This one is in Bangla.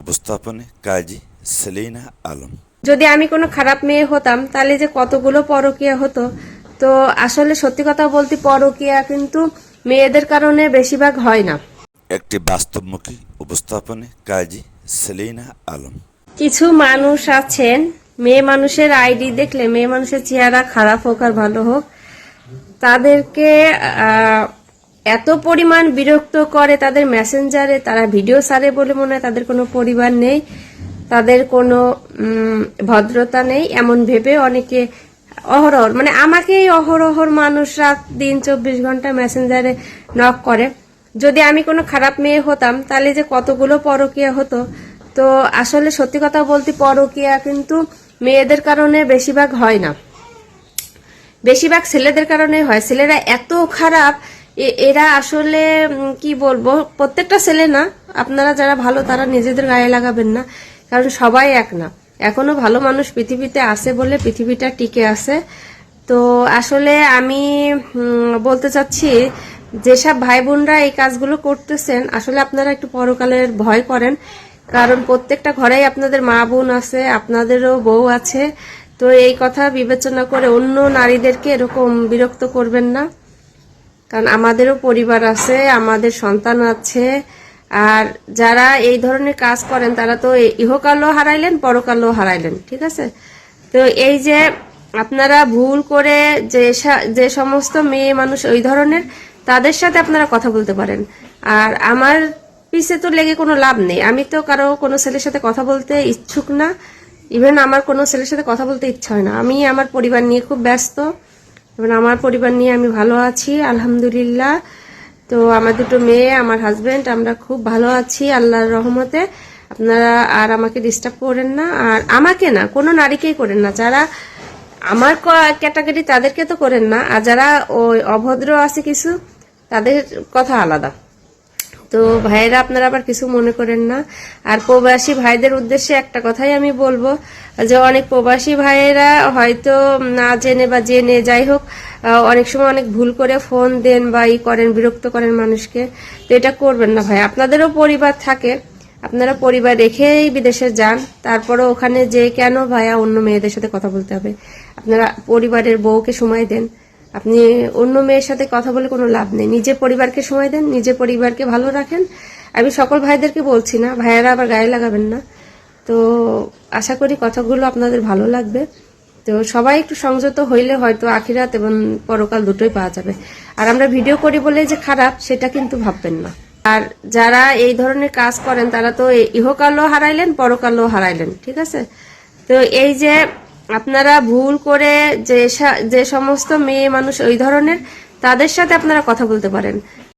উপস্থাপনে কাজী সেলিনা আলম। যদি আমি কোনো খারাপ মেয়ে হতাম তাহলে যে কতগুলো পরকিয়া হতো? তো আসলে সত্যি কথা বলতে পরকিয়া কিন্তু মেয়েদের কারণে বেশিরভাগ হয় না। একটি বাস্তবমুখী উপস্থাপনে কাজী সেলিনা আলম। কিছু মানুষ আছেন মেয়ে মানুষের আইডি দেখলে মেয়ে মানুষের চেহারা খারাপ হোক আর ভালো হোক তাদেরকে আহ, এত পরিমাণ বিরক্ত করে তাদের মেসেঞ্জারে, তারা ভিডিও সারে বলে মনে হয় তাদের কোনো পরিবার নেই, তাদের কোনো ভদ্রতা নেই, এমন ভেবে অনেকে অহরহর মানে আমাকেই অহরহর মানুষ রাত দিন চব্বিশ ঘণ্টা মেসেঞ্জারে নক করে। যদি আমি কোনো খারাপ মেয়ে হতাম, তাহলে যে কতগুলো পরকিয়া হতো। তো আসলে সত্যি কথা বলতে পরকিয়া কিন্তু মেয়েদের কারণে বেশিরভাগ হয় না। বেশিরভাগ ছেলেদের কারণে হয়। ছেলেরা এত খারাপ এরা আসলে কি বলব, প্রত্যেকটা ছেলে না, আপনারা যারা ভালো, তারা নিজেদের গায়ে লাগাবেন না, কারণ সবাই এক না। এখনও ভালো মানুষ পৃথিবীতে আছে বলে পৃথিবীটা টিকে আছে। তো আসলে আমি বলতে চাচ্ছি, যেসব ভাই বোনরা এই কাজগুলো করতেছেন, আসলে আপনারা একটু পরকালের ভয় করেন, কারণ প্রত্যেকটা ঘরেই আপনাদের মা বোন আছে, আপনাদেরও বউ আছে। তো এই কথা বিবেচনা করে অন্য নারীদেরকে এরকম বিরক্ত করবেন না। কারণ আমাদেরও পরিবার আছে, আমাদের সন্তান আছে, আর যারা এই ধরনের কাজ করেন তারা তো ইহকালও হারাইলেন, পরকালও হারাইলেন, ঠিক আছে? তো এই যে আপনারা ভুল করে যে যে সমস্ত মেয়ে মানুষ ওই ধরনের, তাদের সাথে আপনারা কথা বলতে পারেন। আর আমার পিছে তো লেগে কোনো লাভ নেই। আমি তো কারও কোনো ছেলের সাথে কথা বলতে ইচ্ছুক না। ইভেন আমার কোনো ছেলের সাথে কথা বলতে ইচ্ছা হয় না। আমি আমার পরিবার নিয়ে খুব ব্যস্ত। এবং আমার পরিবার নিয়ে আমি ভালো আছি, আলহামদুলিল্লাহ। তো আমার দুটো মেয়ে, আমার হাজব্যান্ড আমরা খুব ভালো আছি আল্লাহর রহমতে। আপনারা আর আমাকে ডিস্টার্ব করেন না, আর আমাকে না, কোনো নারীকেই করেন না। যারা আমার ক্যাটাগরি তাদেরকে তো করেন না, আর যারা ওই অভদ্র আছে কিছু, তাদের কথা আলাদা। তো ভাইয়েরা আপনারা আবার কিছু মনে করেন না। আর প্রবাসী ভাইদের উদ্দেশ্যে একটা কথাই আমি বলব যে অনেক প্রবাসী ভাইয়েরা হয়তো না জেনে বা জেনে, যাই হোক অনেক সময় অনেক ভুল করে ফোন দেন বা ই করেন, বিরক্ত করেন মানুষকে। তো এটা করবেন না ভাই। আপনাদেরও পরিবার থাকে। আপনারা পরিবার রেখেই বিদেশে যান। তারপরে ওখানে যে কেন ভাইয়া অন্য মেয়েদের সাথে কথা বলতে হবে। আপনারা পরিবারের বউকে সময় দেন। আপনি অন্য মেয়ের সাথে কথা বলে কোনো লাভ নেই। নিজের পরিবারকে সময় দেন, নিজের পরিবারকে ভালো রাখেন। আমি সকল ভাইদেরকে বলছি না, ভাইয়ারা আবার গায়ে লাগাবেন না। তো আশা করি কথাগুলো আপনাদের ভালো লাগবে। তো সবাই একটু সংযত হইলে হয়তো আখিরাত এবং পরকাল দুটোই পাওয়া যাবে। আর আমরা ভিডিও করি বলে যে খারাপ, সেটা কিন্তু ভাববেন না। আর যারা এই ধরনের কাজ করেন, তারা তো ইহকালও হারাইলেন, পরকালও হারাইলেন, ঠিক আছে? তো এই যে আপনারা ভুল করে যে যে সমস্ত মেয়ে মানুষ ওই ধরনের, তাদের সাথে আপনারা কথা বলতে পারেন।